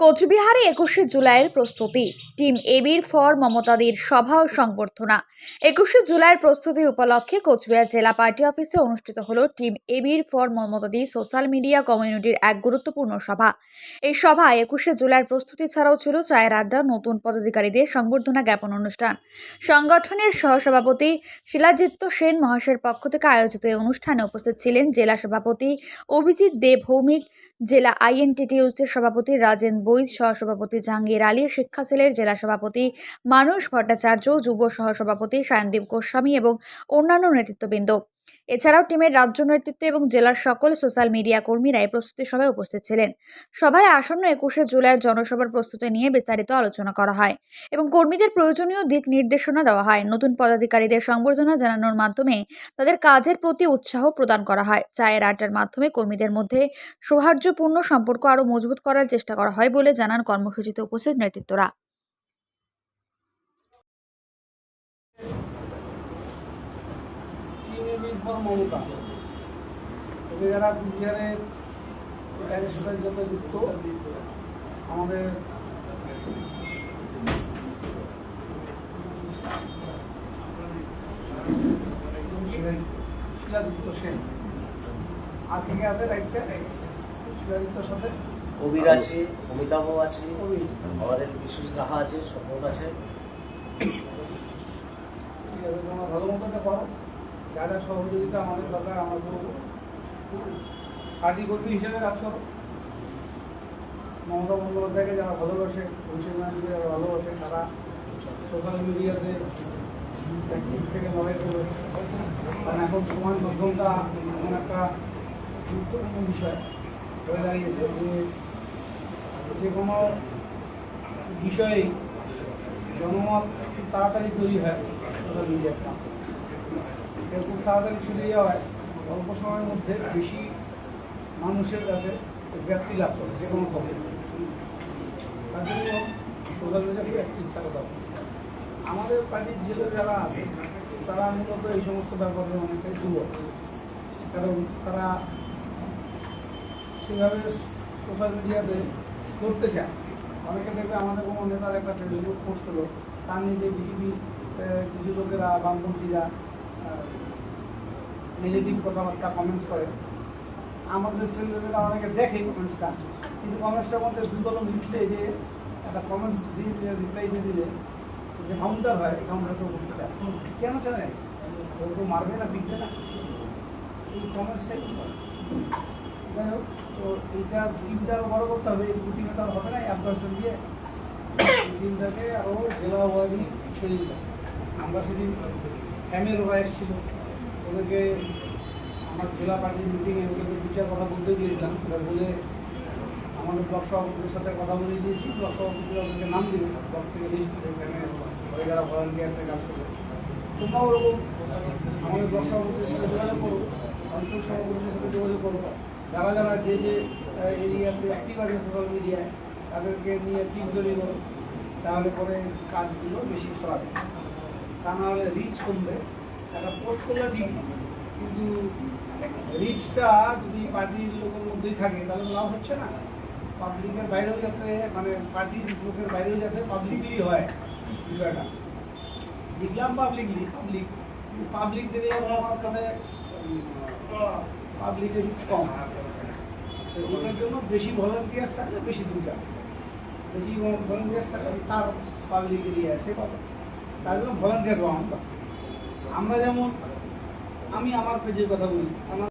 কোচবিহারে একুশে জুলাইয়ের প্রস্তুতি। টিম এবির ফর মমতাদির সভা ও সংবর্ধনা। একুশে জুলাইয়ের প্রস্তুতি উপলক্ষে কোচবিহার জেলা পার্টি অফিসে অনুষ্ঠিত হলো টিম এবির ফর মমতাদি সোশ্যাল মিডিয়া কমিউনিটির এক গুরুত্বপূর্ণ সভা। এই সভায় একুশে জুলাইয়ের প্রস্তুতি ছাড়াও ছিল চায়ের আড্ডা, নতুন পদাধিকারীদের সংবর্ধনা জ্ঞাপন অনুষ্ঠান। সংগঠনের সহসভাপতি শিলাজিত্য সেন মহাশয়ের পক্ষ থেকে আয়োজিত এই অনুষ্ঠানে উপস্থিত ছিলেন জেলা সভাপতি অভিজিৎ দেব ভৌমিক, জেলা আইএনটিটিউসির সভাপতি রাজেন বৈদ সহসভাপতি জাহাঙ্গীর আলী, শিক্ষা সেলের জেলা সভাপতি মানুষ ভট্টাচার্য, যুব সহসভাপতি সায়নদীপ গোস্বামী এবং অন্যান্য নেতৃত্ববৃন্দ। এছাড়াও টিমের রাজ্য নেতৃত্ব এবং জেলার সকল সোশ্যাল মিডিয়া কর্মীরা এই প্রস্তুতি সভায় উপস্থিত ছিলেন। সভায় আসন্ন একুশে জুলাইয়ের জনসভার প্রস্তুতি নিয়ে বিস্তারিত আলোচনা করা হয় এবং কর্মীদের প্রয়োজনীয় দিক নির্দেশনা দেওয়া হয়। নতুন পদাধিকারীদের সংবর্ধনা জানানোর মাধ্যমে তাদের কাজের প্রতি উৎসাহ প্রদান করা হয়। চায়ের আড্ডার মাধ্যমে কর্মীদের মধ্যে সৌহার্দ্যপূর্ণ সম্পর্ক আরও মজবুত করার চেষ্টা করা হয় বলে জানান কর্মসূচিতে উপস্থিত নেতৃত্বরা। নির্ভর মমতা। তবে যারা কুচবিহারের বাইরের সাথে যত যুক্ত আমাদের শিলাযুক্ত সেন। আর কে আছে দায়িত্বে? শিলাযুক্ত সাথে? কবির আছে অমিতাভ। আছে আমাদের বিশ্বজিৎ রাহা আছে সম্পর্ক আছে। ভালো মতো করো। যা যা সহযোগিতা আমাদের দরকার, আমরা করব। পার্টি কর্মী হিসেবে কাজ করো। মমতা বন্দ্যোপাধ্যায়কে যারা ভালোবাসে, অভিষেক ব্যানার্জিকে যারা ভালোবাসে, তারা সোশ্যাল মিডিয়াতে থেকে লড়াই করবে কারণ এখন সমাজ মাধ্যমটা এমন একটা গুরুত্বপূর্ণ বিষয় হয়ে দাঁড়িয়েছে যে যে কোনো বিষয়েই জনমত তাড়াতাড়ি তৈরি হয় সোশ্যাল মিডিয়ার মাধ্যমে। খুব তাড়াতাড়ি ছড়িয়ে যাওয়ায় অল্প সময়ের মধ্যে বেশি মানুষের কাছে ব্যাপ্তি লাভ করে, যে কোনো খবর। তার জন্য মিডিয়াকে অ্যাক্টিভ থাকা দরকার আমাদের পার্টির জেলে যারা আছে, তারা মূলত এই সমস্ত ব্যাপারে অনেকটাই দুর্বল। কারণ তারা সেভাবে সোশ্যাল মিডিয়াতে করতে চায়। অনেকে দেখবে আমাদের কোনো নেতার একটা ফেসবুক পোস্ট হলো, তার নিজে বিজেপি কিছু লোকেরা বামপন্থীরা নেগেটিভ কথাবার্তা কমেন্টস করে। আমাদের ছেলেমেয়েরা অনেকে দেখে কমেন্টসটা কিন্তু কমেন্টসটার মধ্যে দুই কলম লিখলে যে একটা কমেন্টস দিয়ে রিপ্লাই দিয়ে দিলে, যে কাউন্টার হয় কাউন্টার তো করতে চায়। কেন জানে তো মারবে না, পিটবে না। এই কমেন্টসটাই যাই হোক, তো এইটা টিমটা বড় করতে হবে, এই দুটি মেটার হবে না এক দশজন দিয়ে। টিমটাকে আরও জেলা ওয়ারি ছড়িয়ে। আমরা সেদিন এমএল ওরা এসেছিল। ওদেরকে আমার জেলা পার্টির মিটিংয়ে ওদেরকে দুটা কথা বলতে দিয়েছিলাম। ওরা বলে, আমাদের ব্লক সভাপতির সাথে কথা বলে দিয়েছি। ব্লক সভাপতিরা ওদেরকে নাম দেবে। ব্লক থেকে লিস্ট এখানে ওই যারা ভলান্টিয়ার্সের কাজ করে তোমরাও ওরকম আমাদের ব্লক সভাপতির সাথে যোগাযোগ করো। অঞ্চল সভাপতির সাথে যোগাযোগ করো। যারা যারা যে যে এরিয়াতে অ্যাক্টিভ আছে সোশ্যাল মিডিয়ায় তাদেরকে নিয়ে টিম তৈরি করো। তাহলে পরে কাজগুলো বেশি ছড়াবে। তা না হলে রিচ কমবে। একটা পোস্ট করলে ঠিক কিন্তু রিচটা যদি পার্টির লোকের মধ্যেই থাকে, তাহলে লাভ হচ্ছে না। পাবলিকের বাইরেও যাতে মানে পার্টির লোকের বাইরেও যাতে পাবলিকলি হয় বিষয়টা। লিখলাম পাবলিকলি পাবলিক পাবলিক দিলে আমার কাছে পাবলিকের রিচ কম। ওটার জন্য বেশি ভলান্টিয়ার্স থাকলে বেশি দূর যাবে। বেশি ভলান্টিয়ার্স থাকলে তার পাবলিক এরিয়া সে পাবে তার জন্য বানানো দরকার। আমরা যেমন আমি আমার পেজের কথা বলি আমার